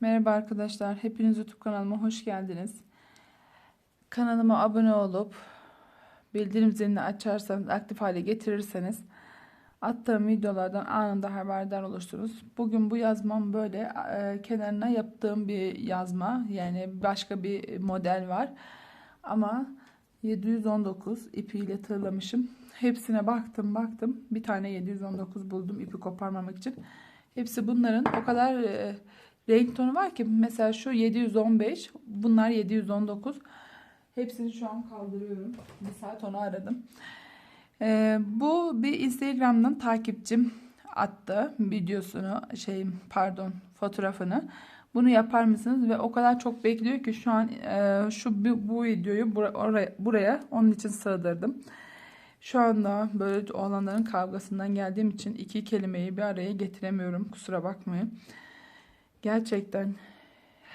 Merhaba arkadaşlar. Hepiniz YouTube kanalıma hoş geldiniz. Kanalıma abone olup bildirim zilini açarsanız, aktif hale getirirseniz attığım videolardan anında haberdar olursunuz. Bugün bu yazmam böyle e, kenarına yaptığım bir yazma. Yani başka bir model var. Ama 719 ipiyle tığlamışım. Hepsine baktım baktım. Bir tane 719 buldum ipi koparmamak için. Hepsi bunların o kadar e, renk tonu var ki mesela şu 715 bunlar 719 hepsini şu an kaldırıyorum. Bir saat onu aradım. Ee, bu bir instagram'dan takipçim attı videosunu şey pardon fotoğrafını. Bunu yapar mısınız? Ve o kadar çok bekliyor ki şu an e, şu bu, bu videoyu bura, buraya onun için sığdırdım. Şu anda böyle olanların kavgasından geldiğim için iki kelimeyi bir araya getiremiyorum kusura bakmayın Gerçekten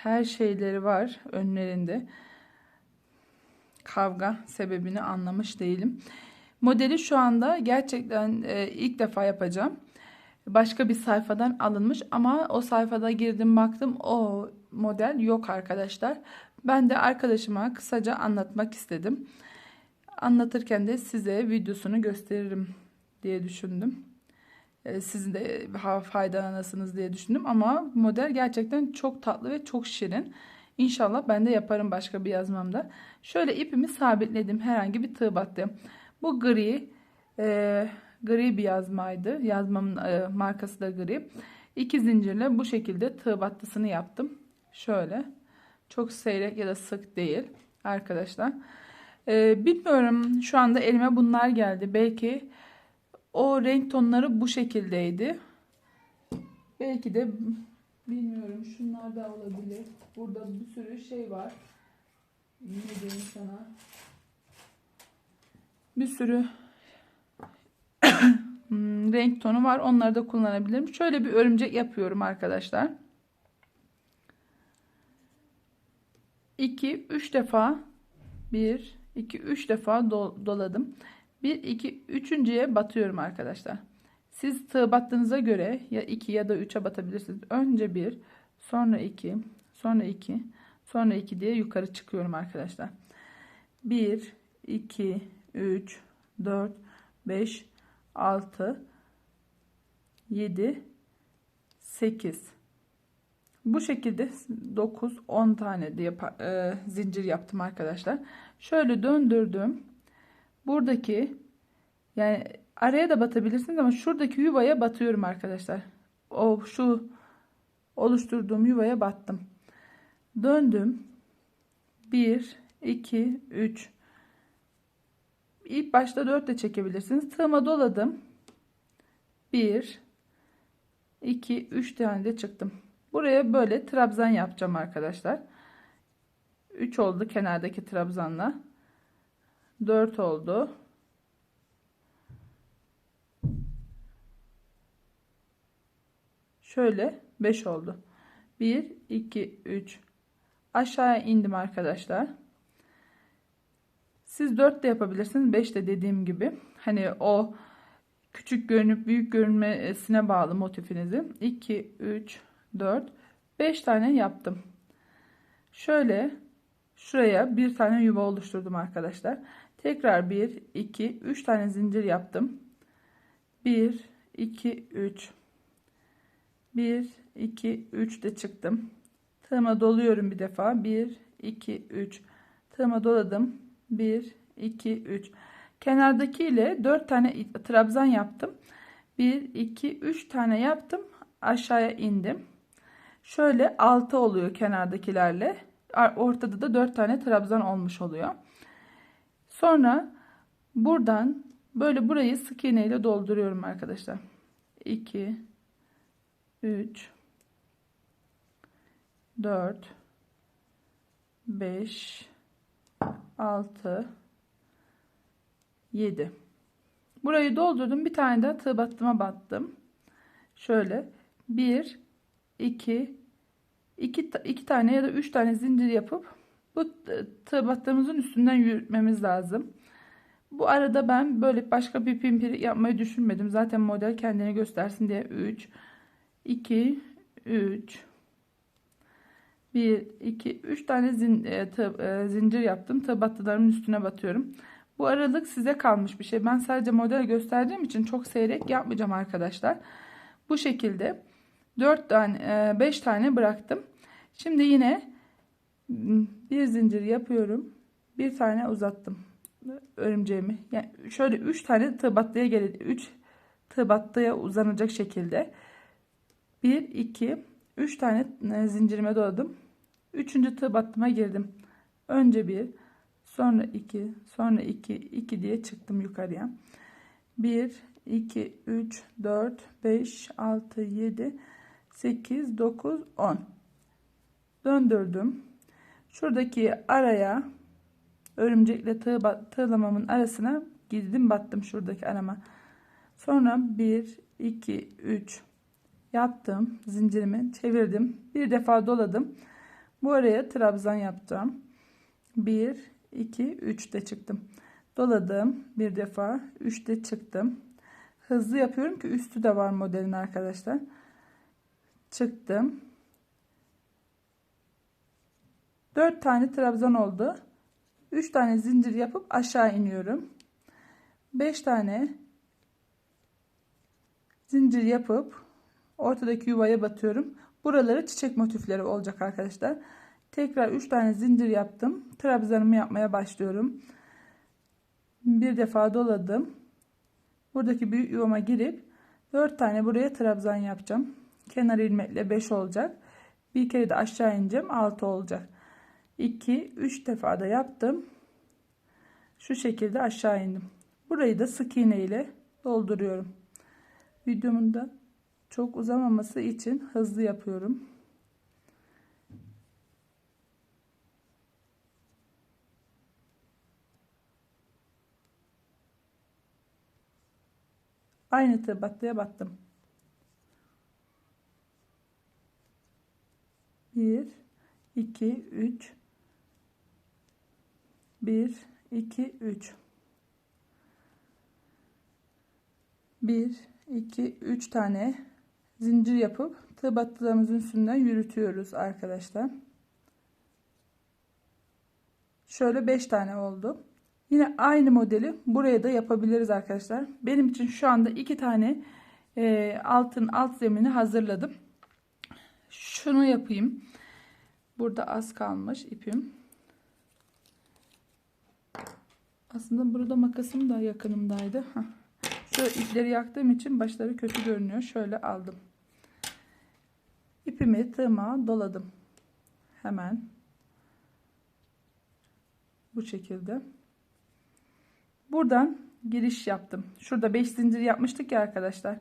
her şeyleri var önlerinde. Kavga sebebini anlamış değilim. Modeli şu anda gerçekten e, ilk defa yapacağım. Başka bir sayfadan alınmış ama o sayfada girdim baktım o model yok arkadaşlar. Ben de arkadaşıma kısaca anlatmak istedim. Anlatırken de size videosunu gösteririm diye düşündüm. E, siz de faydalanırsınız diye düşündüm. Ama model gerçekten çok tatlı ve çok şirin. İnşallah ben de yaparım başka bir yazmamda. Şöyle ipimi sabitledim. Herhangi bir tığ battı. Bu gri e, gri bir yazmaydı. Yazmamın e, markası da gri. İki zincirle bu şekilde tığ battısını yaptım. Şöyle. Çok seyrek ya da sık değil arkadaşlar. E, bilmiyorum şu anda elime bunlar geldi. Belki o renk tonları bu şekildeydi. Belki de bilmiyorum şunlar da olabilir. Burada bir sürü şey var. Ne diyeyim sana? Bir sürü hmm, renk tonu var. Onları da kullanabilirim. Şöyle bir örümcek yapıyorum arkadaşlar. 2 3 defa 1 2 3 defa doladım. 1, 2, üçüncüye batıyorum arkadaşlar. Siz tığ battığınıza göre ya 2 ya da 3'e batabilirsiniz. Önce 1, sonra 2, sonra 2, sonra 2 diye yukarı çıkıyorum arkadaşlar. 1, 2, 3, 4, 5, 6, 7, 8. Bu şekilde 9, 10 tane diye e, zincir yaptım arkadaşlar. Şöyle döndürdüm. Buradaki yani araya da batabilirsiniz ama şuradaki yuvaya batıyorum arkadaşlar. O şu oluşturduğum yuvaya battım. Döndüm. 1 2 3 İlk başta 4 de çekebilirsiniz. Tığıma doladım. 1 2 3 tane de çıktım. Buraya böyle trabzan yapacağım arkadaşlar. 3 oldu kenardaki trabzanla. 4 oldu. Şöyle 5 oldu. 1 2 3 aşağıya indim arkadaşlar. Siz 4 de yapabilirsiniz. 5 de dediğim gibi. Hani o küçük görünüp büyük görünmesine bağlı motifinizi. 2 3 4 5 tane yaptım. Şöyle şuraya bir tane yuva oluşturdum arkadaşlar. Tekrar 1, 2, 3 tane zincir yaptım. 1, 2, 3. 1, 2, 3 de çıktım. Tığıma doluyorum bir defa. 1, 2, 3. Tığıma doladım. 1, 2, 3. Kenardaki ile 4 tane trabzan yaptım. 1, 2, 3 tane yaptım. Aşağıya indim. Şöyle 6 oluyor kenardakilerle. Ortada da 4 tane trabzan olmuş oluyor. Sonra buradan böyle burayı sık iğne ile dolduruyorum arkadaşlar. 2 3 4 5 6 7 Burayı doldurdum. Bir tane de tığ battıma battım. Şöyle 1 2 2 2 tane ya da 3 tane zincir yapıp bu tığ battığımızın üstünden yürütmemiz lazım. Bu arada ben böyle başka bir pimpir yapmayı düşünmedim. Zaten model kendini göstersin diye 3 2 3 1, 2, 3 tane zin, e, tığ, e, zincir yaptım. Tığ battılarımın üstüne batıyorum. Bu aralık size kalmış bir şey. Ben sadece model gösterdiğim için çok seyrek yapmayacağım arkadaşlar. Bu şekilde 4 tane 5 tane bıraktım. Şimdi yine bir zincir yapıyorum. Bir tane uzattım örümceğimi. Yani şöyle 3 tane tığ battıya gelir. 3 tığ battıya uzanacak şekilde 1 2 3 tane e, zincirime doladım. 3. tığ battıma girdim. Önce bir, sonra 2, sonra 2, 2 diye çıktım yukarıya. 1 2 3 4 5 6 7 8 9 10 döndürdüm. Şuradaki araya örümcekle tığ, tığlamamın arasına girdim battım şuradaki arama. Sonra 1 2 3 yaptım zincirimi çevirdim bir defa doladım. Bu araya trabzan yapacağım 1 2 3 de çıktım. Doladım bir defa 3 de çıktım. Hızlı yapıyorum ki üstü de var modelin arkadaşlar. Çıktım 4 tane trabzan oldu 3 tane zincir yapıp aşağı iniyorum 5 tane zincir yapıp ortadaki yuvaya batıyorum. Buraları çiçek motifleri olacak arkadaşlar. Tekrar 3 tane zincir yaptım. Trabzanımı yapmaya başlıyorum. Bir defa doladım. Buradaki büyük yuvama girip 4 tane buraya trabzan yapacağım. Kenar ilmekle 5 olacak. Bir kere de aşağı ineceğim 6 olacak. 2 3 defa da yaptım. Şu şekilde aşağı indim. Burayı da sık iğne ile dolduruyorum. Videomun da çok uzamaması için hızlı yapıyorum. Aynı tığ battıya battım. Bir, iki, üç, bir, iki, üç, bir, iki, üç tane zincir yapıp tığ battılarımızın üstünden yürütüyoruz arkadaşlar. Şöyle 5 tane oldu. Yine aynı modeli buraya da yapabiliriz arkadaşlar. Benim için şu anda 2 tane e, altın alt zemini hazırladım. Şunu yapayım. Burada az kalmış ipim. Aslında burada makasım da yakınımdaydı. Heh. İpleri yaktığım için başları kötü görünüyor. Şöyle aldım. İpimi tığıma doladım. Hemen. Bu şekilde. Buradan giriş yaptım. Şurada 5 zincir yapmıştık ya arkadaşlar.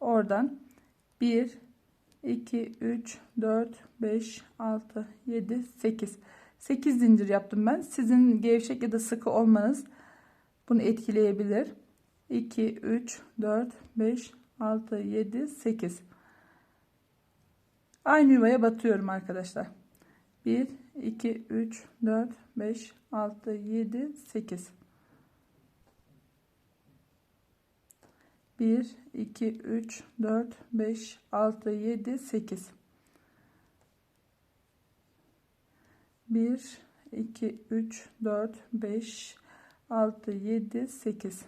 Oradan 1 2 3 4 5 6 7 8 8 zincir yaptım ben. Sizin gevşek ya da sıkı olmanız bunu etkileyebilir. 2 3 4 5 6 7 8 Aynı yuvaya batıyorum arkadaşlar. 1 2 3 4 5 6 7 8 1 2 3 4 5 6 7 8 1 2 3 4 5 6 7 8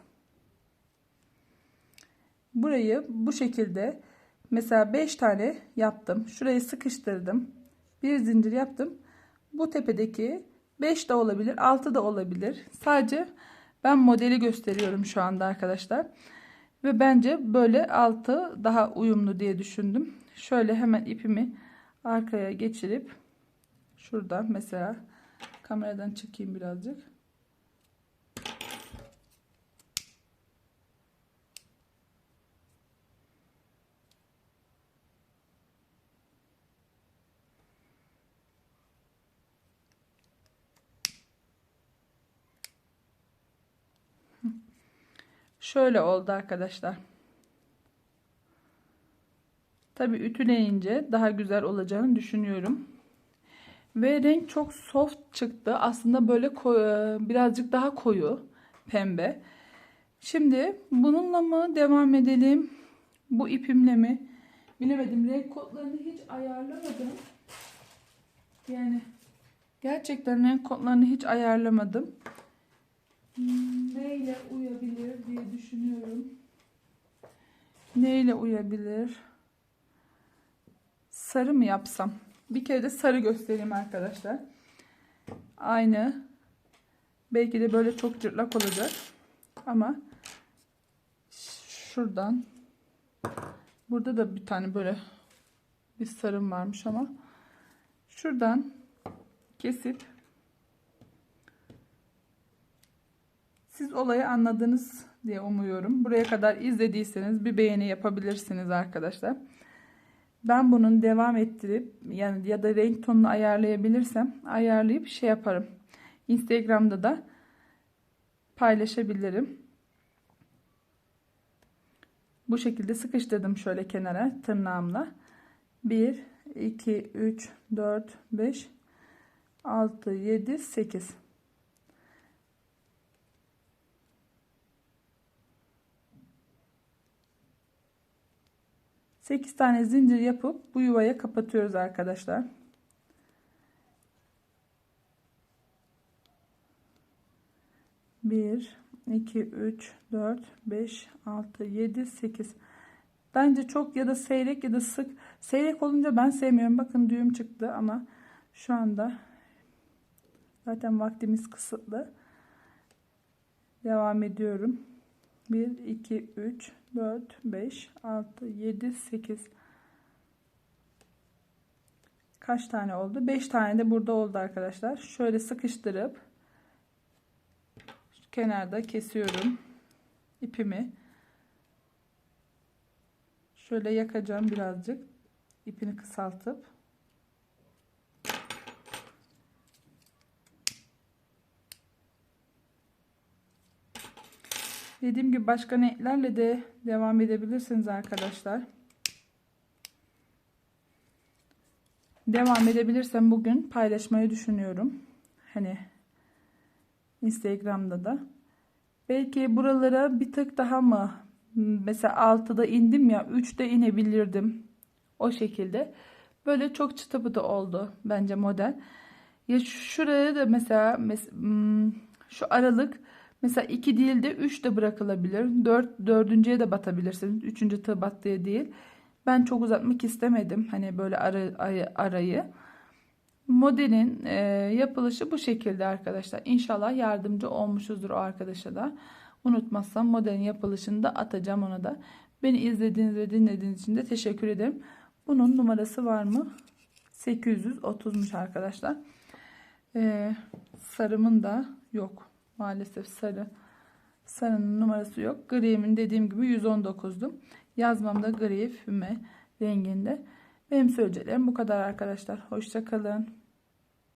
Burayı bu şekilde Mesela 5 tane yaptım. Şurayı sıkıştırdım. Bir zincir yaptım. Bu tepedeki 5 de olabilir, 6 da olabilir. Sadece ben modeli gösteriyorum şu anda arkadaşlar. Ve bence böyle 6 daha uyumlu diye düşündüm. Şöyle hemen ipimi arkaya geçirip şurada mesela kameradan çekeyim birazcık. Şöyle oldu arkadaşlar. Tabi ütüleyince daha güzel olacağını düşünüyorum. Ve renk çok soft çıktı. Aslında böyle koyu, birazcık daha koyu pembe. Şimdi bununla mı devam edelim? Bu ipimle mi? Bilemedim. Renk kodlarını hiç ayarlamadım. Yani gerçekten renk kodlarını hiç ayarlamadım. Hmm, Neyle uyabilir diye düşünüyorum. Neyle uyabilir? Sarı mı yapsam? Bir kere de sarı göstereyim arkadaşlar. Aynı. Belki de böyle çok cırtlak olacak. Ama şuradan burada da bir tane böyle bir sarım varmış ama şuradan kesip siz olayı anladınız diye umuyorum. Buraya kadar izlediyseniz bir beğeni yapabilirsiniz arkadaşlar. Ben bunun devam ettirip yani ya da renk tonunu ayarlayabilirsem ayarlayıp şey yaparım. Instagram'da da paylaşabilirim. Bu şekilde sıkıştırdım şöyle kenara tırnağımla. 1 2 3 4 5 6 7 8 8 tane zincir yapıp bu yuvaya kapatıyoruz arkadaşlar. Bir, iki, üç, dört, beş, altı, yedi, sekiz. Bence çok ya da seyrek ya da sık. Seyrek olunca ben sevmiyorum. Bakın düğüm çıktı ama şu anda zaten vaktimiz kısıtlı. Devam ediyorum. 1, 2, 3, 4, 5, 6, 7, 8. Kaç tane oldu? 5 tane de burada oldu arkadaşlar. Şöyle sıkıştırıp kenarda kesiyorum ipimi. Şöyle yakacağım birazcık. ipini kısaltıp. Dediğim gibi başka renklerle de devam edebilirsiniz arkadaşlar. Devam edebilirsem bugün paylaşmayı düşünüyorum. Hani Instagram'da da. Belki buralara bir tık daha mı mesela 6'da indim ya 3'te inebilirdim. O şekilde. Böyle çok çıtı pıtı oldu bence model. Ya şuraya da mesela hmm, şu aralık mesela 2 değil de 3 de bırakılabilir. 4 dördüncüye de batabilirsiniz. Üçüncü tığ battıya değil. Ben çok uzatmak istemedim. Hani böyle ara, arayı. Modelin e, yapılışı bu şekilde arkadaşlar. İnşallah yardımcı olmuşuzdur o arkadaşa da. Unutmazsam modelin yapılışını da atacağım ona da. Beni izlediğiniz ve dinlediğiniz için de teşekkür ederim. Bunun numarası var mı? 830'muş arkadaşlar. Ee, sarımın da yok. Maalesef sarı. Sarının numarası yok. Gri'imin dediğim gibi 119'du. Yazmamda gri füme renginde. Benim söyleyeceklerim bu kadar arkadaşlar. Hoşçakalın.